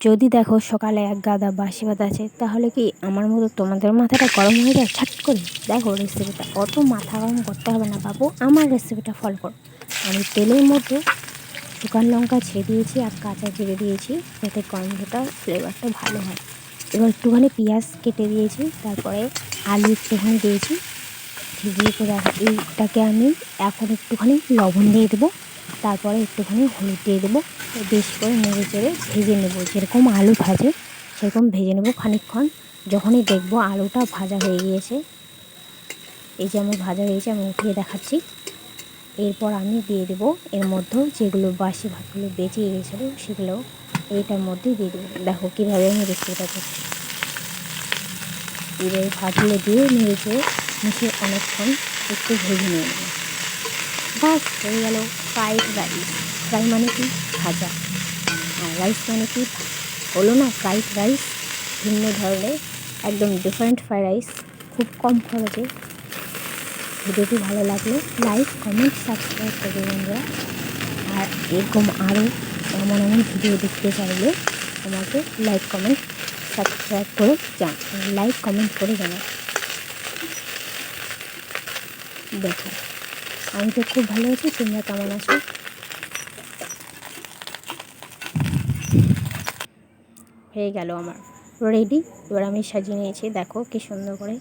যদি দেখো সকালে এক গাদা বাসি ভাত আছে, তাহলে কি আমার মতো তোমাদের মাথাটা গরম হয়ে যায়? ছাট করে। দেখো রেসিপিটা অত মাথা গরম করতে হবে না বাবু। আমার রেসিপিটা ফলো করো। আমি তেলের মধ্যে শুকান লঙ্কা ছেড়ে দিয়েছি আর কাঁচা ছেড়ে দিয়েছি। যাতে গন্ধটা ফ্লেভারটা ভালো হয়। এবার একটুখানি পেঁয়াজ কেটে দিয়েছি। তারপরে আলু একটুখানি দিয়েছি। ভিজিয়ে করে এইটাকে আমি এখন একটুখানি লবণ দিয়ে দেবো। তারপরে একটুখানি হলুদ দিয়ে দেবো, বেশি করে নেড়ে চেড়ে ভেজে নেব। যেরকম আলু ভাজে, সেরকম ভেজে নেব খানিকক্ষণ। যখনই দেখব আলুটা ভাজা হয়ে গিয়েছে, এই যে আমার ভাজা হয়েছে, আমি উঠিয়ে দেখাচ্ছি। এরপর আমি দিয়ে দেবো, এর মধ্যে যেগুলো বাসি ভাতগুলো বেঁচে গিয়েছিল, সেগুলো এইটার মধ্যেই দিয়ে দেবো। দেখো কীভাবে আমি রেসিপিটা করছি এবার ভাতগুলো দিয়ে নেড়ে মিশিয়ে অনেকক্ষণ একটু ভেজে নিয়ে নেব। বাস, হয়ে গেল। ফ্রাইড রাইস ফ্রাই মানে কি? ভাজা। আর রাইস মানে কি? হলো না ফ্রাইড রাইস ভিন্ন ধরনের, একদম ডিফারেন্ট ফ্রাইড রাইস খুব কম খরচে। ভিডিওটি ভালো লাগলে লাইক কমেন্ট সাবস্ক্রাইব করবে বন্ধুরা। আর এরকম আরও এমন এমন ভিডিও দেখতে চাইলে আমাকে লাইক কমেন্ট সাবস্ক্রাইব করে জান লাইক কমেন্ট করে জানাও। দেখো। আমি তো খুব ভালো আছি, তোমরা কেমন আছো? হয়ে গেল আমার। রেডি এবার আমি সাজিয়ে নিয়েছি, দেখো কি সুন্দর করে।